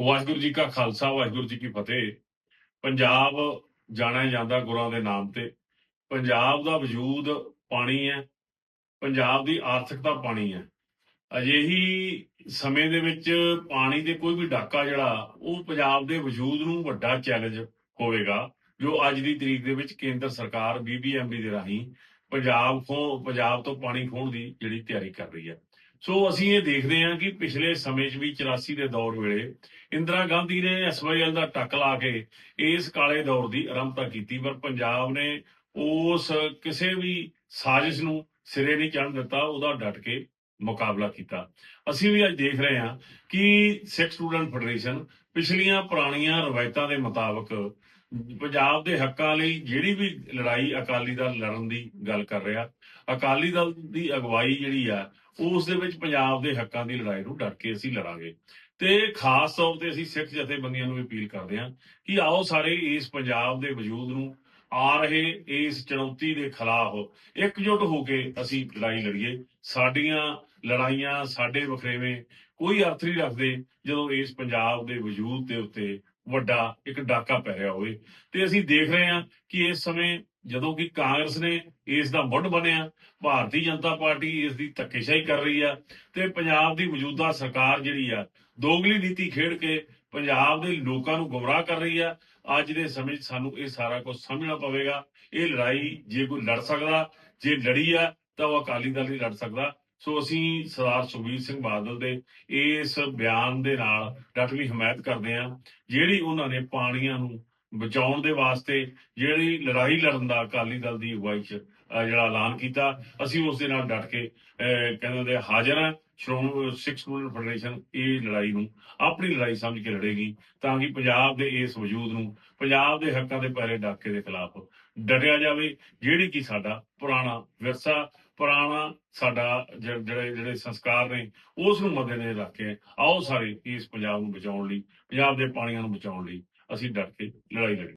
ਵਾਹਿਗੁਰੂ ਜੀ ਕਾ ਖਾਲਸਾ, ਵਾਹਿਗੁਰੂ ਜੀ ਕੀ ਫਤਿਹ। ਪੰਜਾਬ ਜਾਣਿਆ ਜਾਂਦਾ ਗੁਰਾਂ ਦੇ ਨਾਮ ਤੇ। ਪੰਜਾਬ ਦਾ ਵਜੂਦ ਪਾਣੀ ਹੈ। ਪੰਜਾਬ ਦੀ ਆਰਥਿਕਤਾ ਪਾਣੀ ਹੈ। ਅਜਿਹੀ ਸਮੇਂ ਦੇ ਵਿੱਚ ਪਾਣੀ ਦੇ ਕੋਈ ਵੀ ਡਾਕਾ ਜਿਹੜਾ, ਉਹ ਪੰਜਾਬ ਦੇ ਵਜੂਦ ਨੂੰ ਵੱਡਾ ਚੈਲੰਜ ਹੋਵੇਗਾ, ਜੋ ਅੱਜ ਦੀ ਤਰੀਕ ਦੇ ਵਿੱਚ ਕੇਂਦਰ ਸਰਕਾਰ ਬੀਬੀਐਮਬੀ ਦੇ ਰਾਹੀਂ ਪੰਜਾਬ ਤੋਂ ਪੰਜਾਬ ਤੋਂ ਪਾਣੀ ਖੋਣ ਦੀ ਜਿਹੜੀ ਤਿਆਰੀ ਕਰ ਰਹੀ ਹੈ। ਸੋ ਅਸੀਂ ਇਹ ਦੇਖਦੇ ਹਾਂ ਕਿ ਪਿਛਲੇ ਸਮੇਂ 'ਚ ਵੀ 84 ਦੇ ਦੌਰ ਵੇਲੇ ਇੰਦਰਾ ਗਾਂਧੀ ਨੇ ਐਸਵਾਈਐਲ ਦਾ ਟੱਕ ਲਾ ਕੇ ਇਸ ਕਾਲੇ ਦੌਰ ਦੀ ਆਰੰਭਤਾ ਕੀਤੀ, ਪਰ ਪੰਜਾਬ ਨੇ ਉਸ ਕਿਸੇ ਵੀ ਸਾਜ਼ਿਸ਼ ਨੂੰ ਸਿਰੇ ਨਹੀਂ ਚੜ੍ਹਨ ਦਿੱਤਾ, ਉਹਦਾ ਡਟ ਕੇ ਮੁਕਾਬਲਾ ਕੀਤਾ। ਅਸੀਂ ਵੀ ਅੱਜ ਦੇਖ ਰਹੇ ਹਾਂ ਕਿ ਸਿੱਖ ਸਟੂਡੈਂਟ ਫੈਡਰੇਸ਼ਨ ਪਿਛਲੀਆਂ ਪੁਰਾਣੀਆਂ ਰਵਾਇਤਾਂ ਦੇ ਮੁਤਾਬਕ ਪੰਜਾਬ ਦੇ ਹੱਕਾਂ ਲਈ ਜਿਹੜੀ ਵੀ ਲੜਾਈ ਅਕਾਲੀ ਦਲ ਲੜਨ ਦੀ ਗੱਲ ਕਰ ਰਿਹਾ, ਅਕਾਲੀ ਦਲ ਦੀ ਅਗਵਾਈ ਜਿਹੜੀ ਆ, ਉਸ ਦੇ ਵਿੱਚ ਪੰਜਾਬ ਦੇ ਹੱਕਾਂ ਦੀ ਲੜਾਈ ਨੂੰ ਡਟ ਕੇ ਅਸੀਂ ਲੜਾਂਗੇ। ਤੇ ਖਾਸ ਤੌਰ ਤੇ ਅਸੀਂ ਸਿੱਖ ਜਥੇਬੰਦੀਆਂ ਨੂੰ ਅਪੀਲ ਕਰਦੇ ਹਾਂ ਕਿ ਆਓ ਸਾਰੇ ਇਸ ਪੰਜਾਬ ਦੇ ਵਜੂਦ ਨੂੰ ਆ ਰਹੇ ਇਸ ਚੁਣੌਤੀ ਦੇ ਖਿਲਾਫ ਇਕਜੁੱਟ ਹੋ ਕੇ ਅਸੀਂ ਲੜਾਈ ਲੜੀਏ। ਸਾਡੀਆਂ ਲੜਾਈਆਂ ਸਾਡੇ ਵਖਰੇਵੇਂ ਕੋਈ ਅਰਥ ਨਹੀਂ ਰੱਖਦੇ ਜਦੋਂ ਇਸ ਪੰਜਾਬ ਦੇ ਵਜੂਦ ਦੇ ਉੱਤੇ ਵੱਡਾ ਇੱਕ ਡਾਕਾ ਪੈ ਰਿਹਾ ਹੋਵੇ। ਤੇ ਅਸੀਂ ਦੇਖ ਰਹੇ ਹਾਂ ਕਿ ਇਸ ਸਮੇਂ ਜਦੋਂ ਕਿ ਕਾਂਗਰਸ ਨੇ ਇਸ ਦਾ ਮੁੱਢ ਬਣਿਆ ਭਾਰਤੀ ਜਨਤਾ ਪਾਰਟੀ ਇਸ ਦੀ ਧੱਕੇਸ਼ਾਹੀ ਕਰ ਰਹੀ ਆ ਤੇ ਪੰਜਾਬ ਦੀ ਮੌਜੂਦਾ ਸਰਕਾਰ ਜਿਹੜੀ ਆ, ਦੋਗਲੀ ਨੀਤੀ ਖੇਡ ਕੇ ਪੰਜਾਬ ਦੇ ਲੋਕਾਂ ਨੂੰ ਗੁੰਮਰਾਹ ਕਰ ਰਹੀ ਆ। ਅੱਜ ਦੇ ਸਮੇਂ ਸਾਨੂੰ ਇਹ ਸਾਰਾ ਕੁਝ ਸਮਝਣਾ ਪਵੇਗਾ। ਇਹ ਲੜਾਈ ਜੇ ਕੋਈ ਲੜ ਸਕਦਾ, ਜੇ ਲੜੀ ਆ, ਤਾਂ ਉਹ ਅਕਾਲੀ ਦਲ ਹੀ ਲੜ ਸਕਦਾ। ਸੋ ਅਸੀਂ ਸਰਦਾਰ ਸੁਖਬੀਰ ਸਿੰਘ ਬਾਦਲ ਦੇ ਇਸ ਬਿਆਨ ਦੇ ਨਾਲ ਡਟਵੀਂ ਹਮਾਇਤ ਕਰਦੇ ਹਾਂ। ਜਿਹੜੀ ਉਹਨਾਂ ਨੇ ਪਾਣੀਆਂ ਨੂੰ ਬਚਾਉਣ ਦੇ ਵਾਸਤੇ ਜਿਹੜੀ ਲੜਾਈ ਲੜਨ ਦਾ ਅਕਾਲੀ ਦਲ ਦੀ ਅਗਵਾਈ 'ਚ ਜਿਹੜਾ ਐਲਾਨ ਕੀਤਾ, ਅਸੀਂ ਉਸ ਦੇ ਨਾਲ ਡਟ ਕੇ, ਅਹ, ਕਹਿੰਦੇ ਹੁੰਦੇ ਹਾਜ਼ਰ ਹਾਂ। ਸ਼੍ਰੋਮਣੀ ਸਿੱਖ ਸਟੂਡੈਂਟ ਫੈਡਰੇਸ਼ਨ ਇਹ ਲੜਾਈ ਨੂੰ ਆਪਣੀ ਲੜਾਈ ਸਮਝ ਕੇ ਲੜੇਗੀ ਤਾਂ ਕਿ ਪੰਜਾਬ ਦੇ ਇਸ ਵਜੂਦ ਨੂੰ, ਪੰਜਾਬ ਦੇ ਹੱਕਾਂ ਦੇ ਪੈਰੇ ਡਾਕੇ ਦੇ ਖਿਲਾਫ ਡਟਿਆ ਜਾਵੇ, ਜਿਹੜੀ ਕਿ ਸਾਡਾ ਪੁਰਾਣਾ ਵਿਰਸਾ, ਪੁਰਾਣਾ ਸਾਡਾ ਜਿਹੜੇ ਜਿਹੜੇ ਸੰਸਕਾਰ ਨੇ, ਉਸ ਨੂੰ ਮੱਦੇਨਜ਼ਰ ਰੱਖ ਕੇ ਆਓ ਸਾਰੇ ਇਸ ਪੰਜਾਬ ਨੂੰ ਬਚਾਉਣ ਲਈ, ਪੰਜਾਬ ਦੇ ਪਾਣੀਆਂ ਨੂੰ ਬਚਾਉਣ ਲਈ ਅਸੀਂ ਡਟ ਕੇ ਲੜਾਈ ਲੜੀਏ